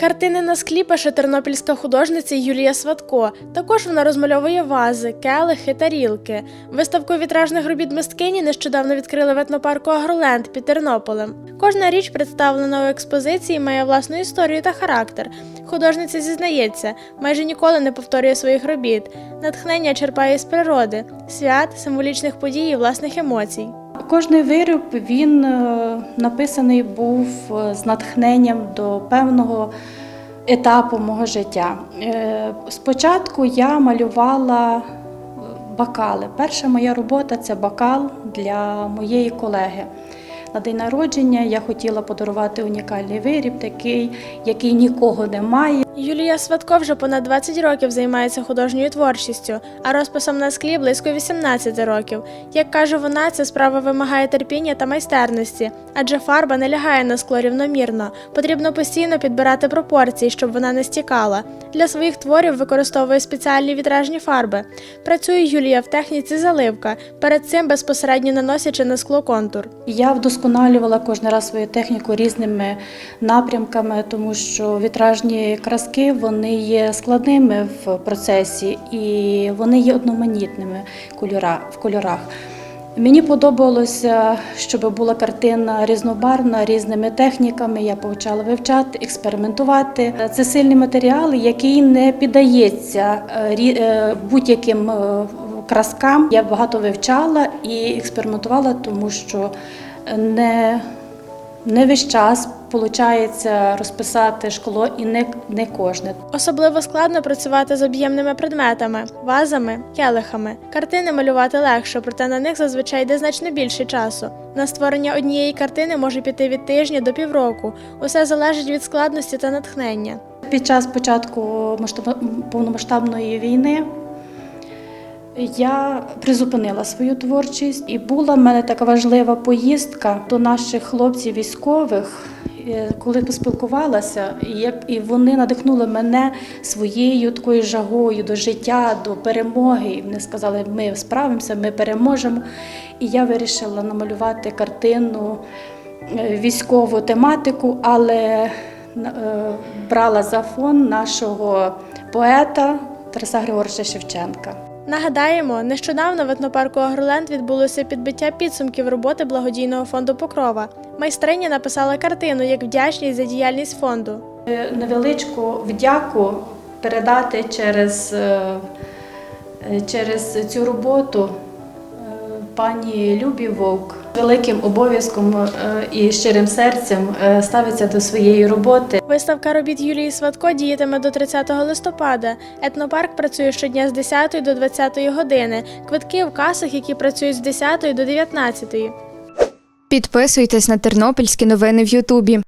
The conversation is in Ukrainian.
Картини на склі пише тернопільська художниця Юлія Сватко. Також вона розмальовує вази, келихи, тарілки. Виставку вітражних робіт мисткині нещодавно відкрили в етнопарку Агроленд під Тернополем. Кожна річ, представлена у експозиції, має власну історію та характер. Художниця зізнається, майже ніколи не повторює своїх робіт. Натхнення черпає з природи, свят, символічних подій і власних емоцій. Кожний виріб він е, написаний був е, з натхненням до певного етапу мого життя. Е, Спочатку я малювала бокали. Перша моя робота це бокал для моєї колеги. На день народження я хотіла подарувати унікальний виріб, такий, який нікого немає. Юлія Сватко вже понад 20 років займається художньою творчістю, а розписом на склі близько 18 років. Як каже вона, ця справа вимагає терпіння та майстерності, адже фарба не лягає на скло рівномірно. Потрібно постійно підбирати пропорції, щоб вона не стікала. Для своїх творів використовує спеціальні вітражні фарби. Працює Юлія в техніці заливка, перед цим безпосередньо наносячи на скло контур. Я вдосконалювала кожен раз свою техніку різними напрямками, тому що вітражні краски вони є складними в процесі і вони є одноманітними в кольорах. Мені подобалося, щоб була картина різнобарвна різними техніками. Я почала вивчати, експериментувати. Це сильний матеріал, який не піддається е, е, будь-яким е, краскам. Я багато вивчала і експериментувала, тому що не, не весь час виходить розписати шкло і не, не кожне. Особливо складно працювати з об'ємними предметами, вазами, келихами. Картини малювати легше, проте на них зазвичай йде значно більше часу. На створення однієї картини може піти від тижня до півроку. Усе залежить від складності та натхнення. Під час початку масштаба- повномасштабної війни я призупинила свою творчість, і була в мене така важлива поїздка до наших хлопців військових. Е, Коли поспілкувалася, і як і вони надихнули мене своєю такою жагою до життя, до перемоги. Вони сказали, ми справимося, ми переможемо. І я вирішила намалювати картину е, військову тематику, але е, брала за фон нашого поета Тараса Григоровича Шевченка. Нагадаємо, нещодавно в етнопарку Агроленд відбулося підбиття підсумків роботи благодійного фонду Покрова. Майстриня написала картину як вдячність за діяльність фонду. Е, Невеличку вдяку передати через, е, е, через цю роботу пані Любі Вовк. Великим обов'язком е, і щирим серцем е, ставиться до своєї роботи. Виставка робіт Юлії Сватко діятиме до 30 листопада. Етнопарк працює щодня з 10 до 20 години. Квитки в касах, які працюють з 10 до 19. Підписуйтесь на тернопільські новини в Ютубі.